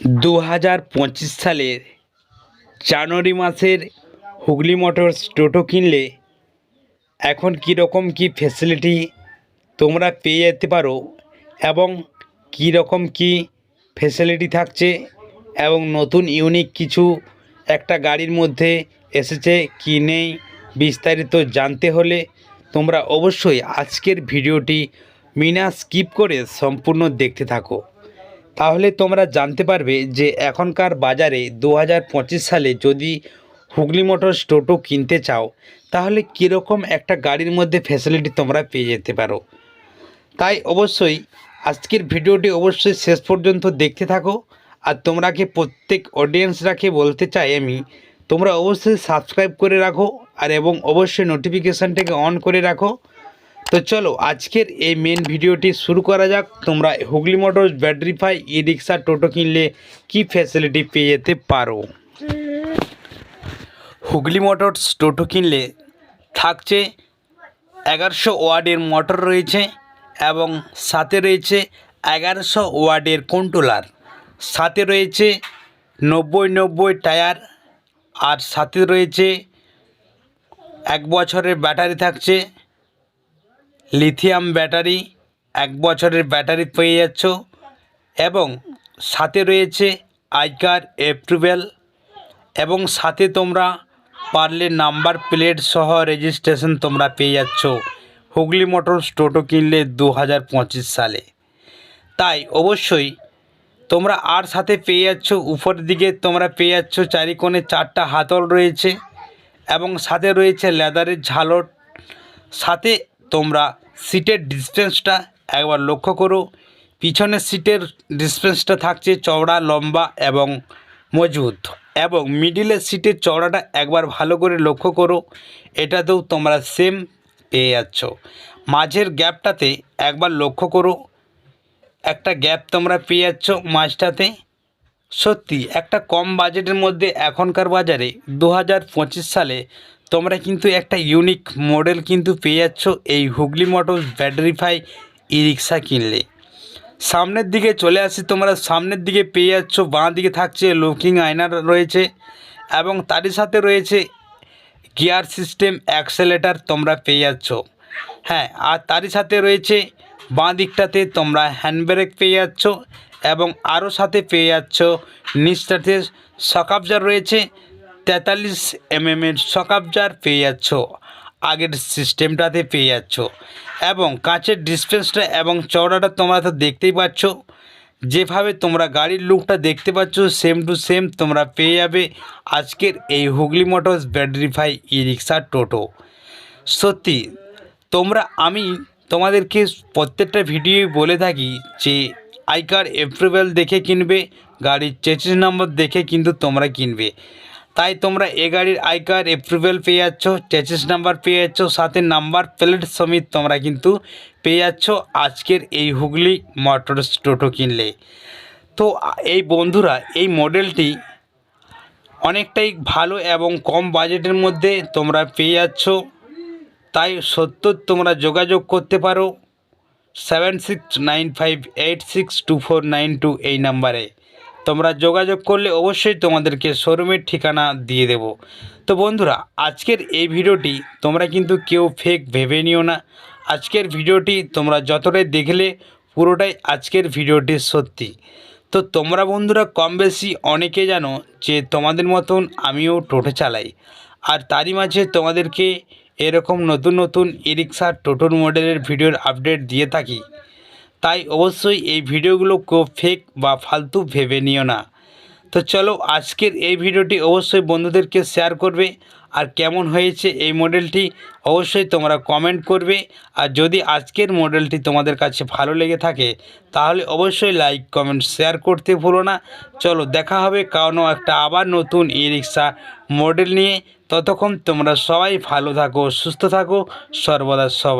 দু হাজার পঁচিশ সালের জানুয়ারি মাসের হুগলি মোটরস টোটো কিনলে এখন কীরকম কী ফেসিলিটি তোমরা পেয়ে যেতে পারো এবং কীরকম কী ফেসিলিটি থাকছে এবং নতুন ইউনিক কিছু একটা গাড়ির মধ্যে এসেছে কি নেই বিস্তারিত জানতে হলে তোমরা অবশ্যই আজকের ভিডিওটি মিনা স্কিপ করে সম্পূর্ণ দেখতে থাকো। তাহলে তোমরা জানতে পারবে যে এখনকার বাজারে দু হাজার পঁচিশ সালে যদি হুগলি মোটরস টোটো কিনতে চাও, তাহলে কীরকম একটা গাড়ির মধ্যে ফ্যাসিলিটি তোমরা পেয়ে যেতে পারো। তাই অবশ্যই আজকের ভিডিওটি অবশ্যই শেষ পর্যন্ত দেখতে থাকো। আর তোমরাকে প্রত্যেক অডিয়েন্সরাকে বলতে চাই আমি, তোমরা অবশ্যই সাবস্ক্রাইব করে রাখো আর এবং অবশ্যই নোটিফিকেশানটাকে অন করে রাখো। তো চলো, আজকের এই মেন ভিডিওটি শুরু করা যাক। তোমরা হুগলি মোটরস ব্যাটারিফাই ই রিক্সা টোটো কিনলে কী ফ্যাসিলিটি পেয়ে যেতে পারো? হুগলি মোটরস টোটো কিনলে থাকছে এগারোশো ওয়ার্ডের মোটর রয়েছে এবং সাথে রয়েছে এগারোশো ওয়ার্ডের কন্ট্রোলার। সাথে রয়েছে নব্বই নব্বই টায়ার আর সাথে রয়েছে এক বছরের ব্যাটারি থাকছে লিথিয়াম ব্যাটারি এক বছরের ব্যাটারি পেয়ে যাচ্ছ এবং সাথে রয়েছে আইকার অ্যাপ্রুভেল এবং সাথে তোমরা পারলে নাম্বার প্লেট সহ রেজিস্ট্রেশন তোমরা পেয়ে যাচ্ছ। হুগলি মোটরস টোটো কিনলে দু হাজার পঁচিশ সালে। তাই অবশ্যই তোমরা আর সাথে পেয়ে যাচ্ছ, উপরের দিকে তোমরা পেয়ে যাচ্ছ চারিকোণে চারটা হাতল রয়েছে এবং সাথে রয়েছে লেদারের ঝালট সাথে তোমরা সিটের ডিসটেন্সটা একবার লক্ষ্য করো। পিছনের সিটের ডিসটেন্সটা থাকছে চওড়া, লম্বা এবং মজবুত এবং মিডিলের সিটের চওড়াটা একবার ভালো করে লক্ষ্য করো। এটাতেও তোমরা সেম পেয়ে যাচ্ছ। মাঝের গ্যাপটাতে একবার লক্ষ্য করো। একটা গ্যাপ তোমরা পেয়ে যাচ্ছ মাঝটাতে। সত্যি, একটা কম বাজেটের মধ্যে এখনকার বাজারে দু হাজার পঁচিশ সালে তোমরা কিন্তু একটা ইউনিক মডেল কিন্তু পেয়ে যাচ্ছ এই হুগলি মোটরস ব্যাটারিফাই ই রিক্সা কিনলে। সামনের দিকে চলে আসি, তোমরা সামনের দিকে পেয়ে যাচ্ছ, বাঁ দিকে থাকছে লুকিং আয়নার রয়েছে এবং তারই সাথে রয়েছে গিয়ার সিস্টেম অ্যাক্সেলেটার তোমরা পেয়ে যাচ্ছ। হ্যাঁ আর তারই সাথে রয়েছে বাঁ দিকটাতে তোমরা হ্যান্ড ব্রেক পেয়ে যাচ্ছ এবং আরও সাথে পেয়ে যাচ্ছ নিচটাতে সকাবজার রয়েছে তেতাল্লিশ এমএমের সকাবজার পেয়ে যাচ্ছ, আগের সিস্টেমটাতে পেয়ে যাচ্ছ। এবং কাঁচের ডিসপেন্সটা এবং চওড়াটা তোমরা তো দেখতেই পাচ্ছ। যেভাবে তোমরা গাড়ির লুকটা দেখতে পাচ্ছ সেম টু সেম তোমরা পেয়ে যাবে আজকের এই হুগলি মোটরস ব্যাটারিফাই ই রিক্সা টোটো। সত্যি, তোমরা, আমি তোমাদেরকে প্রত্যেকটা ভিডিও বলে থাকি যে আইকার অ্যাপ্রুভেল দেখে কিনবে, গাড়ির চেচিস নম্বর দেখে কিন্তু তোমরা কিনবে। তাই তোমরা এ গাড়ির আইকার অ্যাপ্রুভেল পেয়ে যাচ্ছ চেচিস নাম্বার পেয়ে যাচ্ছ সাথে নাম্বার প্লেট সমেত তোমরা কিন্তু পেয়ে যাচ্ছ আজকের এই হুগলি মোটরস টোটো কিনলে। তো এই বন্ধুরা, এই মডেলটি অনেকটাই ভালো এবং কম বাজেটের মধ্যে তোমরা পেয়ে যাচ্ছ তাই সত্তর তোমরা যোগাযোগ করতে পারো seven six nine five eight six two four nine two এই নাম্বারে তোমরা যোগাযোগ করলে অবশ্যই তোমাদেরকে শোরুমের ঠিকানা দিয়ে দেব। তো বন্ধুরা, আজকের এই ভিডিওটি তোমরা কিন্তু কেউ ফেক ভেবে নিও না। আজকের ভিডিওটি তোমরা যতটাই দেখলে, পুরোটাই আজকের ভিডিওটি সত্যি। তো তোমরা বন্ধুরা, কম বেশি অনেকে জানো যে তোমাদের মতন আমিও টোটো চালাই। আর তারই মাঝে তোমাদেরকে এরকম নতুন নতুন ই রিক্সা টোটোর মডেলের ভিডিওর আপডেট দিয়ে থাকি। তাই অবশ্যই এই ভিডিওগুলো কেউ ফেক বা ফালতু ভেবে নিও না। তো চলো আজকের এই ভিডিওটি অবশ্যই বন্ধুদেরকে শেয়ার করবে আর কেমন হয়েছে এই মডেলটি অবশ্যই তোমরা কমেন্ট করবে। আর যদি আজকের মডেলটি তোমাদের কাছে ভালো লেগে থাকে, তাহলে অবশ্যই লাইক কমেন্ট শেয়ার করতে ভুলো না। চলো দেখা হবে কারণ একটা আবার নতুন ই রিক্সা মডেল নিয়ে। ততক্ষণ তোমরা সবাই ভালো থাকো, সুস্থ থাকো, সর্বদা সবাই